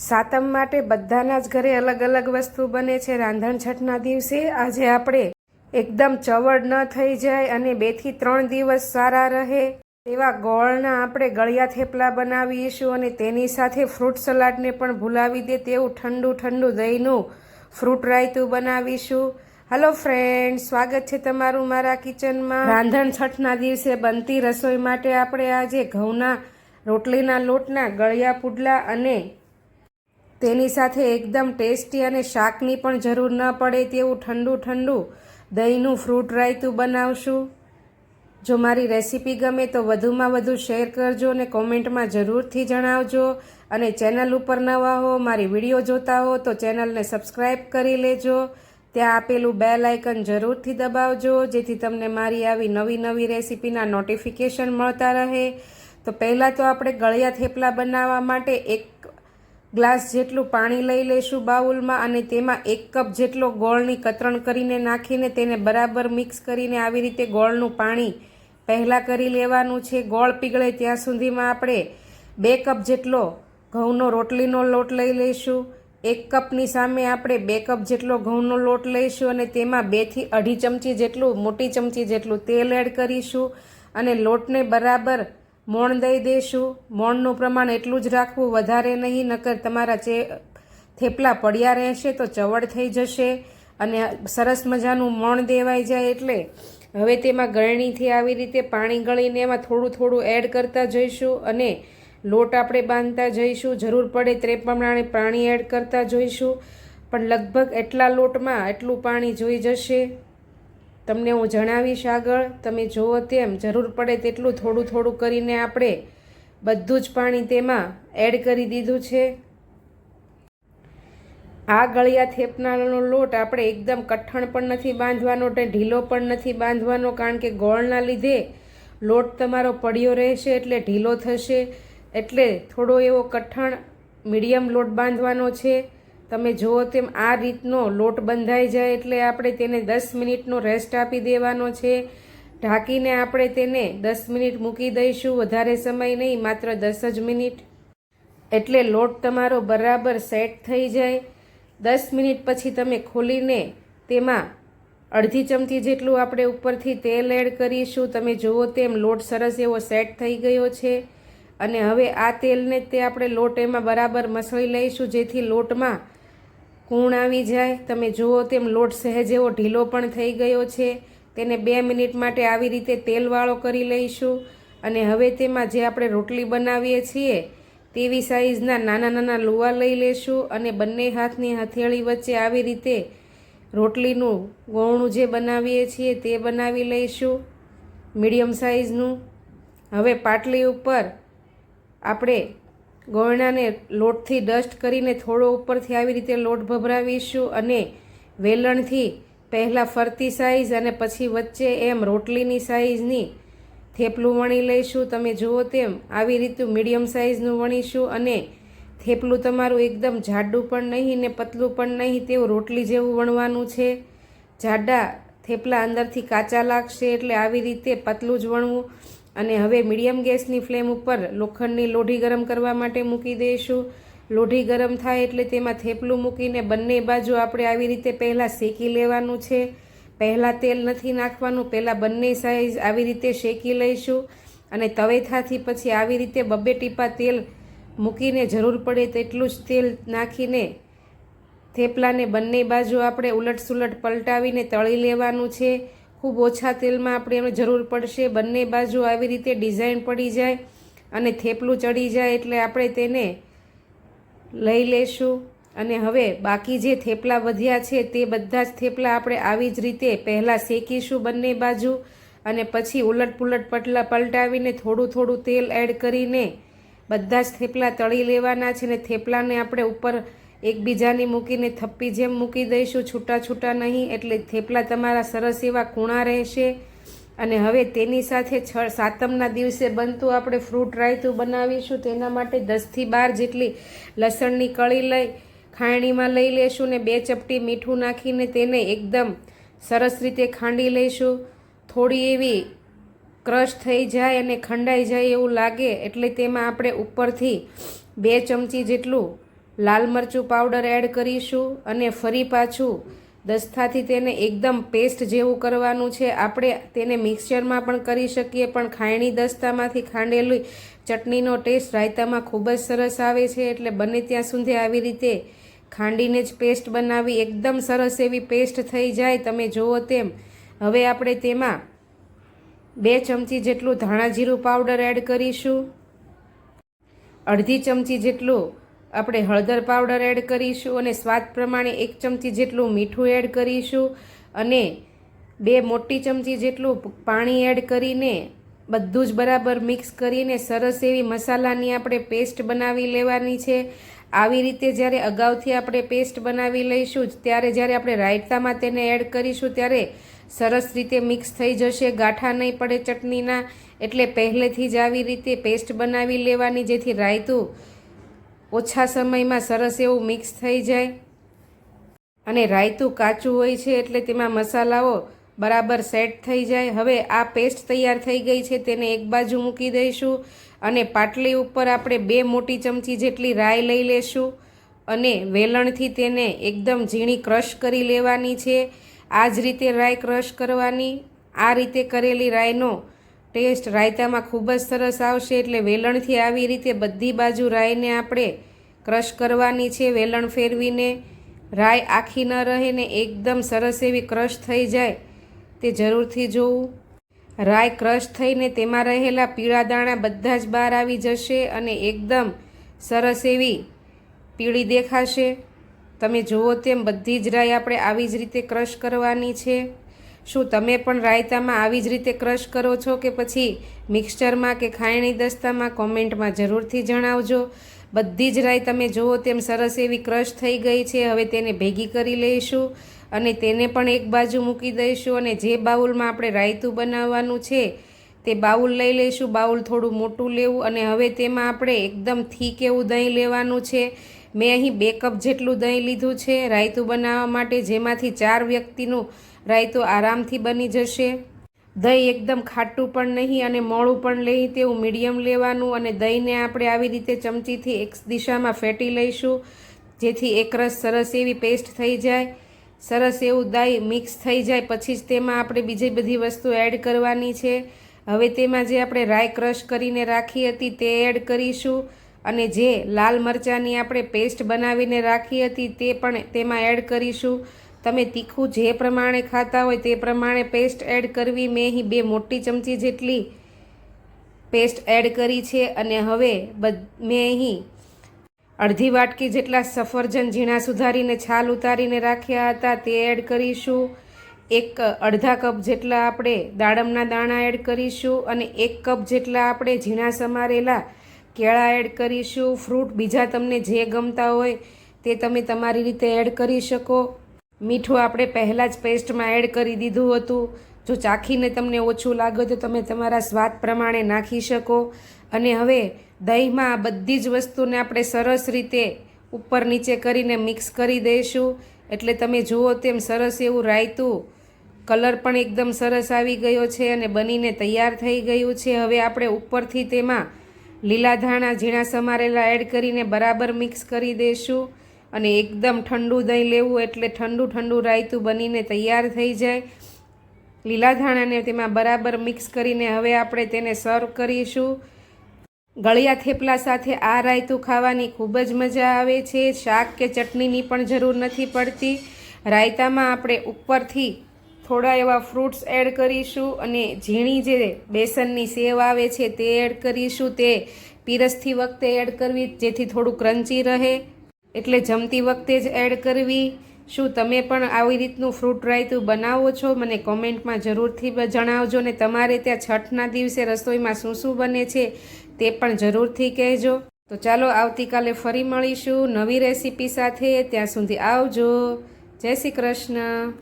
સાતમ માટે બધાના જ ઘરે અલગ અલગ વસ્તુ બને છે. રાંધણ છઠના દિવસે આજે આપણે એકદમ ચવડ ન થઈ જાય અને બેથી ત્રણ દિવસ સારા રહે તેવા ગોળના આપણે ગળિયા થેપલા બનાવીશું અને તેની સાથે ફ્રૂટ સલાડને પણ ભૂલાવી દે તેવું ઠંડુ ઠંડુ દહીંનું ફ્રૂટ રાયતું બનાવીશું. હલો ફ્રેન્ડ સ્વાગત છે તમારું મારા કિચનમાં. રાંધણ છઠના દિવસે બનતી રસોઈ માટે આપણે આજે ઘઉંના રોટલીના લોટના ગળિયા પુડલા અને તેની સાથે એકદમ ટેસ્ટી અને શાકની પણ જરૂર ન પડે તેવું ઠંડુ ઠંડુ દહીંનું ફ્રૂટ રાયતું બનાવશું. જો મારી રેસીપી ગમે તો વધુમાં વધુ શેર કરજો અને કોમેન્ટમાં જરૂરથી જણાવજો. અને ચેનલ ઉપર નવા હો, મારી વીડિયો જોતા હો, તો ચેનલને સબસ્ક્રાઈબ કરી લેજો. ત્યાં આપેલું બેલ આઇકન જરૂરથી દબાવજો, જેથી તમને મારી આવી નવી નવી રેસીપીના નોટિફિકેશન મળતા રહે. તો પહેલાં તો આપણે ગળિયા થેપલા બનાવવા માટે એક ગ્લાસ જેટલું પાણી લઈ લઈશું બાઉલમાં અને તેમાં એક કપ જેટલો ગોળની કતરણ કરીને નાખીને તેને બરાબર મિક્સ કરીને આવી રીતે ગોળનું પાણી પહેલાં કરી લેવાનું છે. ગોળ પીગળે ત્યાં સુધીમાં આપણે બે કપ જેટલો ઘઉંનો રોટલીનો લોટ લઈ લઈશું. એક કપની સામે આપણે બે કપ જેટલો ઘઉંનો લોટ લઈશું અને તેમાં બેથી અઢી ચમચી જેટલું, મોટી ચમચી જેટલું તેલ એડ કરીશું અને લોટને બરાબર મોણ દઈ દઈશું મોણનું પ્રમાણ એટલું જ રાખવું વધારે નહીં, નકર તમારા ચે થેપલા પડ્યા રહેશે તો ચવડ થઈ જશે અને સરસ મજાનું મોણ દેવાઈ જાય એટલે હવે તેમાં ગળણીથી આવી રીતે પાણી ગળીને એમાં થોડું થોડું એડ કરતા જઈશું અને લોટ આપણે બાંધતા જઈશું. જરૂર પડે તે પ્રમાણે પાણી એડ કરતા જોઈશું. પણ લગભગ એટલા લોટમાં એટલું પાણી જોઈ જશે. તમને હું જણાવીશ આગળ, તમે જુઓ તેમ જરૂર પડે તેટલું થોડું થોડું કરીને આપણે બધું જ પાણી તેમાં એડ કરી દીધું છે. આ ગળિયા થેપનાનો લોટ આપણે એકદમ કઠણ પણ નથી બાંધવાનો અને ઢીલો પણ નથી બાંધવાનો, કારણ કે ગોળના લીધે લોટ તમારો પડ્યો રહેશે એટલે ઢીલો થશે. એટલે થોડો એવો કઠણ, મીડિયમ લોટ બાંધવાનો છે. તમે જુઓ તેમ આ રીતનો લોટ બંધાઈ જાય એટલે આપણે તેને દસ મિનિટનો રેસ્ટ આપી દેવાનો છે. ઢાંકીને આપણે તેને દસ મિનિટ મૂકી દઈશું. વધારે સમય નહીં, માત્ર દસ જ મિનિટ. એટલે લોટ તમારો બરાબર સેટ થઈ જાય. દસ મિનિટ પછી તમે ખોલીને તેમાં અડધી ચમચી જેટલું આપણે ઉપરથી તેલ એડ કરીશું. તમે જુઓ તેમ લોટ સરસ એવો સેટ થઈ ગયો છે. અને હવે આ તેલને તે આપણે લોટ એમાં બરાબર મસળી લઈશું, જેથી લોટમાં કૂણ આવી જાય, તમે જુઓ તેમ લોટ સહેજ એવો ઢીલો પણ થઈ ગયો છે. તેને બે મિનિટ માટે આવી રીતે તેલવાળો કરી લઈશું અને હવે તેમાં જે આપણે રોટલી બનાવીએ છીએ, તેવી સાઇઝના નાના નાના લુવા લઈ લેશું અને બંને હાથની હથેળી વચ્ચે આવી રીતે રોટલીનું ગોણું જે બનાવીએ છીએ તે બનાવી લઈશું મીડિયમ સાઇઝનું હવે પાટલી ઉપર આપણે ગોળણાને લોટથી ડસ્ટ કરીને થોડો ઉપરથી આવી રીતે લોટ ભભરાવીશું અને વેલણથી પહેલાં ફરતી સાઈઝ અને પછી વચ્ચે એમ રોટલીની સાઈઝની થેપલું વણી લઈશું. તમે જુઓ તેમ આવી રીતનું મીડિયમ સાઇઝનું વણીશું અને થેપલું તમારું એકદમ જાડું પણ નહીં ને પતલું પણ નહીં તેવું રોટલી જેવું વણવાનું છે. જાડા થેપલા અંદરથી કાચા લાગશે એટલે આવી રીતે પતલું જ વણવું. અને હવે મીડિયમ ગેસની ફ્લેમ ઉપર લોખંડની લોઢી ગરમ કરવા માટે મૂકી દઈશું. લોઢી ગરમ થાય એટલે તેમાં થેપલું મૂકીને બંને બાજુ આપણે આવી રીતે પહેલાં શેકી લેવાનું છે. પહેલાં તેલ નથી નાખવાનું, પહેલાં બંને સાઈઝ આવી રીતે શેકી લઈશું. અને તવેથાથી પછી આવી રીતે બબ્બે ટીપા તેલ મૂકીને જરૂર પડે તેટલું જ તેલ નાખીને થેપલાને બંને બાજુ આપણે ઉલટસુલટ પલટાવીને તળી લેવાનું છે. ખૂબ ઓછા તેલમાં આપણે એમને જરૂર પડશે. બંને બાજુ આવી રીતે ડિઝાઇન પડી જાય અને થેપલું ચડી જાય એટલે આપણે તેને લઈ લેશું. અને હવે બાકી જે થેપલા વધ્યા છે તે બધા જ થેપલા આપણે આવી જ રીતે પહેલાં શેકીશું બંને બાજુ અને પછી ઉલટ પુલટ પટલા પલટાવીને થોડું થોડું તેલ એડ કરીને બધા જ થેપલા તળી લેવાના છે ને થેપલાને આપણે ઉપર એકબીજાની મૂકીને થપ્પી જેમ મૂકી દઈશું, છૂટા છૂટા નહીં, એટલે થેપલા તમારા સરસ એવા કૂણા રહેશે. અને હવે તેની સાથે છ, સાતમના દિવસે બનતું આપણે ફ્રૂટ રાયતું બનાવીશું. તેના માટે દસથી બાર જેટલી લસણની કળી લઈ, ખાયણીમાં લઈ લેશું ને બે ચપટી મીઠું નાખીને તેને એકદમ સરસ રીતે ખાંડી લઈશું. થોડી એવી ક્રશ થઈ જાય અને ખંડાઈ જાય એવું લાગે, એટલે તેમાં આપણે ઉપરથી બે ચમચી જેટલું લાલ મરચું પાવડર એડ કરીશું અને ફરી પાછું દસ્તાથી તેને એકદમ પેસ્ટ જેવું કરવાનું છે. આપણે તેને મિક્સચરમાં પણ કરી શકીએ, પણ ખાયણી દસ્તામાંથી ખાંડેલી ચટણીનો ટેસ્ટ રાયતામાં ખૂબ જ સરસ આવે છે. એટલે બને ત્યાં સુધી આવી રીતે ખાંડીને જ પેસ્ટ બનાવી, એકદમ સરસ એવી પેસ્ટ થઈ જાય. તમે જુઓ તેમ, હવે આપણે તેમાં બે ચમચી જેટલું ધાણા જીરું પાવડર એડ કરીશું. અડધી ચમચી જેટલું આપણે હળદર પાવડર એડ કરીશું અને સ્વાદ પ્રમાણે એક ચમચી જેટલું મીઠું એડ કરીશું અને બે મોટી ચમચી જેટલું પાણી એડ કરીને બધું જ બરાબર મિક્સ કરીને સરસ એવી મસાલાની આપણે પેસ્ટ બનાવી લેવાની છે. આવી રીતે જ્યારે અગાઉથી આપણે પેસ્ટ બનાવી લઈશું ત્યારે જ્યારે આપણે રાયતામાં તેને એડ કરીશું ત્યારે સરસ રીતે મિક્સ થઈ જશે, ગાંઠા નહીં પડે ચટણીના. એટલે પહેલેથી જ આવી રીતે પેસ્ટ બનાવી લેવાની, જેથી રાયતું ઓછા સમયમાં સરસ એવું મિક્સ થઈ જાય. અને રાયતું કાચું હોય છે એટલે તેમાં મસાલાઓ બરાબર સેટ થઈ જાય. હવે આ પેસ્ટ તૈયાર થઈ ગઈ છે તેને એક બાજુ મૂકી દઈશું અને પાટલી ઉપર આપણે બે મોટી ચમચી જેટલી રાઈ લઈ લેશું અને વેલણથી તેને એકદમ ઝીણી ક્રશ કરી લેવાની છે. આ જ રીતે રાઈ ક્રશ કરવાની. આ રીતે કરેલી રાઈનો ટેસ્ટ રાયતામાં ખૂબ જ સરસ આવશે એટલે વેલણથી આવી રીતે બધી બાજુ રાઈને આપણે ક્રશ કરવાની છે, વેલણ ફેરવીને. રાય આખી ન રહે ને એકદમ સરસ એવી ક્રશ થઈ જાય. તે જરૂરથી જોવું. રાય ક્રશ થઈને તેમાં રહેલા પીળા દાણા બધા જ બહાર આવી જશે અને એકદમ સરસ એવી પીળી દેખાશે. તમે જુઓ તેમ બધી જ રાય આપણે આવી જ રીતે ક્રશ કરવાની છે. શું તમે પણ રાયતામાં આવી જ રીતે ક્રશ કરો છો કે પછી મિક્સચરમાં કે ખાયણી દસ્તામાં કોમેન્ટમાં જરૂરથી જણાવજો? બધી જ રાય તમે જુઓ તેમ સરસ એવી ક્રશ થઈ ગઈ છે, હવે તેને ભેગી કરી લઈશું અને તેને પણ એક બાજુ મૂકી દઈશું અને જે બાઉલમાં આપણે રાયતું બનાવવાનું છે તે બાઉલ લઈ લઈશું, બાઉલ થોડું મોટું લેવું અને હવે તેમાં આપણે એકદમ થીક એવું દહીં લેવાનું છે. મેં અહીં બે કપ જેટલું દહીં લીધું છે. રાયતું બનાવવા માટે જેમાંથી ચાર વ્યક્તિનું રાયતું આરામથી બની જશે. દહીં એકદમ ખાટું પણ નહીં અને મોળું પણ નહીં તેવું મીડિયમ લેવાનું અને દહીંને આપણે આવી રીતે ચમચીથી એક દિશામાં ફેટી લઈશું, જેથી એકરસ સરસ એવી પેસ્ટ થઈ જાય. સરસ એવું દહીં મિક્સ થઈ જાય, પછી જ તેમાં આપણે બીજી બધી વસ્તુ એડ કરવાની છે. હવે તેમાં જે આપણે રાઈ ક્રશ કરીને રાખી હતી તે એડ કરીશું અને જે લાલ મરચાંની આપણે પેસ્ટ બનાવીને રાખી હતી તે પણ તેમાં એડ કરીશું. તમે તીખું જે પ્રમાણે ખાતા હોય તે પ્રમાણે પેસ્ટ એડ કરવી. મેં અહીં બે મોટી ચમચી જેટલી પેસ્ટ એડ કરી છે અને હવે મેં અહીં અડધી વાટકી જેટલા સફરજન ઝીણા સુધારીને છાલ ઉતારીને રાખ્યા હતા. તે એડ કરીશું. એક અડધા કપ જેટલા આપણે દાડમના દાણા એડ કરીશું અને એક કપ જેટલા આપણે ઝીણા સમારેલા કેળા એડ કરીશું. ફ્રૂટ બીજા તમને જે ગમતા હોય તે તમે તમારી રીતે એડ કરી શકો. મીઠું આપણે પહેલાં જ પેસ્ટમાં એડ કરી દીધું હતું. જો ચાખીને તમને ઓછું લાગે તો તમે તમારા સ્વાદ પ્રમાણે નાખી શકો. અને હવે દહીંમાં આ બધી જ વસ્તુને આપણે સરસ રીતે ઉપર નીચે કરીને મિક્સ કરી દઈશું. એટલે તમે જુઓ તેમ સરસ એવું રાયતું કલર પણ એકદમ સરસ આવી ગયો છે અને બનીને તૈયાર થઈ ગયું છે. હવે આપણે ઉપરથી તેમાં લીલા ધાણા ઝીણા સમારેલા એડ કરીને બરાબર મિક્સ કરી દઈશું. અને એકદમ ઠંડુ દહીં લેવું એટલે ઠંડુ ઠંડુ રાયતું બનીને તૈયાર થઈ જાય. લીલા ધાણાને તેમાં બરાબર મિક્સ કરીને હવે આપણે તેને સર્વ કરીશું. ગળિયા થેપલા સાથે આ રાયતું ખાવાની ખૂબ જ મજા આવે છે. શાક કે ચટણીની પણ જરૂર નથી પડતી. રાયતામાં આપણે ઉપરથી થોડા એવા ફ્રૂટ્સ એડ કરીશું અને ઝીણી જે બેસનની સેવ આવે છે તે એડ કરીશું. તે પીરસતી વખતે એડ કરવી જેથી થોડું ક્રન્ચી રહે. એટલે જમતી વખતે જ એડ કરવી. શું તમે પણ આવી રીતનું ફ્રૂટ રાયતું બનાવો છો? મને કોમેન્ટમાં જરૂરથી જણાવજો ને તમારે ત્યાં છઠના દિવસે રસોઈમાં શું શું બને છે તે પણ જરૂરથી કહેજો. તો ચાલો આવતીકાલે ફરી મળીશું નવી રેસીપી સાથે. ત્યાં સુધી આવજો. જય શ્રી કૃષ્ણ.